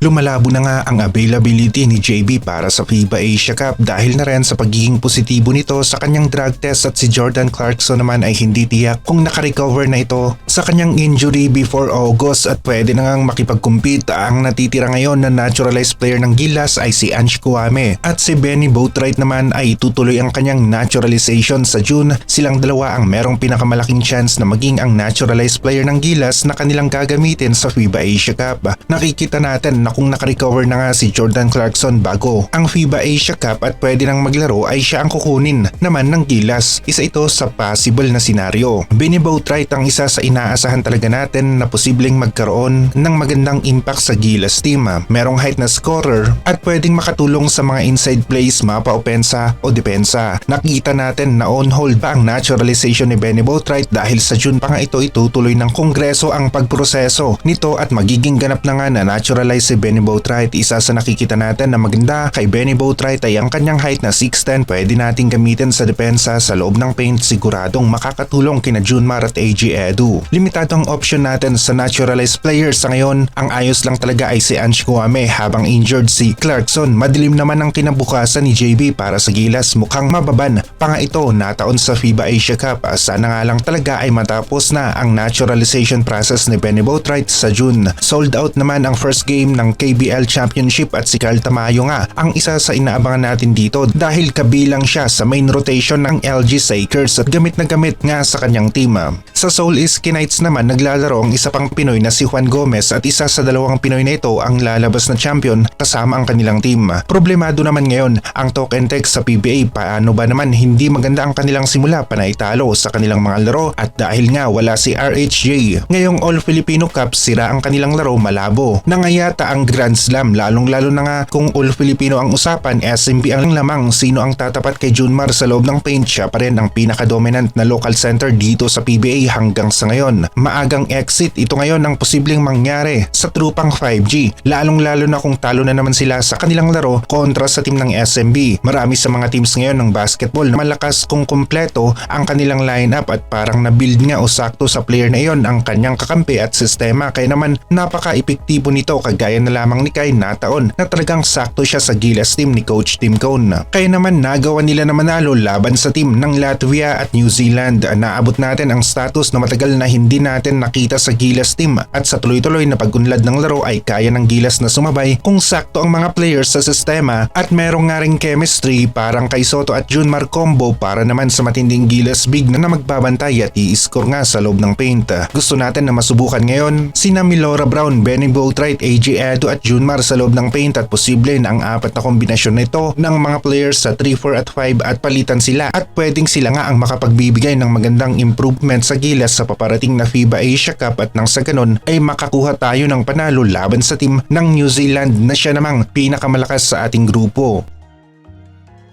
Lumalabo na nga ang availability ni JB para sa FIBA Asia Cup dahil na rin sa pagiging positibo nito sa kanyang drug test at si Jordan Clarkson naman ay hindi tiyak kung nakarecover na ito sa kanyang injury before August at pwede na ngang makipag-compete. Ang natitira ngayon na naturalized player ng Gilas ay si Ange Kuame at si Benny Boatwright naman ay tutuloy ang kanyang naturalization sa June. Silang dalawa ang merong pinakamalaking chance na maging ang naturalized player ng Gilas na kanilang gagamitin sa FIBA Asia Cup. Nakikita natin na kung nakarecover na nga si Jordan Clarkson bago ang FIBA Asia Cup at pwede nang maglaro ay siya ang kukunin naman ng Gilas. Isa ito sa possible na senaryo. Benny Boatwright ang isa sa inaasahan talaga natin na posibleng magkaroon ng magandang impact sa Gilas team. Merong height na scorer at pwedeng makatulong sa mga inside plays mapa opensa o depensa. Nakita natin na on hold pa ang naturalization ni Benny Boatwright dahil sa June pa nga ito itutuloy ng Kongreso ang pagproseso nito at magiging ganap na nga na naturalize si Benny Boatwright. Isa sa nakikita natin na maganda kay Benny Boatwright ay ang kanyang height na 6'10 pwede nating gamitin sa depensa sa loob ng paint siguradong makakatulong kina Junmar at AG Edu. Limitado ang option natin sa naturalized players sa ngayon. Ang ayos lang talaga ay si Ange Kuame habang injured si Clarkson. Madilim naman ang kinabukasan ni JB para sa Gilas mukhang mababan pa nga ito nataon sa FIBA Asia Cup. Sana nga lang talaga ay matapos na ang naturalization process ni Benny Boatwright sa June. Sold out naman ang first game ng KBL Championship at si Carl Tamayo nga ang isa sa inaabangan natin dito dahil kabilang siya sa main rotation ng LG Sakers at gamit na gamit nga sa kanyang team. Sa Seoul Iski Knights naman naglalaro ang isa pang Pinoy na si Juan Gomez at isa sa dalawang Pinoy na ito ang lalabas na champion kasama ang kanilang team. Problemado naman ngayon ang token tech sa PBA paano ba naman hindi maganda ang kanilang simula panay talo sa kanilang mga laro at dahil nga wala si RHJ. Ngayong All Filipino Cup sira ang kanilang laro malabo. Nangayata ang Grand Slam lalong lalo na nga kung All Filipino ang usapan SMB ang lamang sino ang tatapat kay Junmar sa loob ng paint siya pa rin ang pinaka-dominant na local center dito sa PBA hanggang sa ngayon. Maagang exit ito ngayon ang posibleng mangyari sa trupang 5G lalong lalo na kung talo na naman sila sa kanilang laro kontra sa team ng SMB. Marami sa mga teams ngayon ng basketball na malakas kung kumpleto ang kanilang lineup at parang na-build nga o sakto sa player na iyon ang kanyang kakampi at sistema kaya naman napaka-epektibo nito kagaya na lamang ni Kai Nataon na talagang sakto siya sa Gilas team ni Coach Tim Cone. Kaya naman nagawa nila na manalo laban sa team ng Latvia at New Zealand. Naabot natin ang status na matagal na hindi natin nakita sa Gilas team at sa tuloy-tuloy na pag-unlad ng laro ay kaya ng Gilas na sumabay kung sakto ang mga players sa sistema at merong nga ring chemistry parang kay Soto at Junmar combo para naman sa matinding Gilas big na, na magbabantay at i-score nga sa loob ng paint. Gusto natin na masubukan ngayon sina Milora Brown, Benny Boatwright, AJ Edo at Junmar sa loob ng paint at posible na ang apat na kombinasyon nito ng mga players sa 3, 4 at 5 at palitan sila at pwedeng sila nga ang makapagbibigay ng magandang improvement sa Gilas sa paparating na FIBA Asia Cup at nang sa ganon ay makakuha tayo ng panalo laban sa team ng New Zealand na siya namang pinakamalakas sa ating grupo.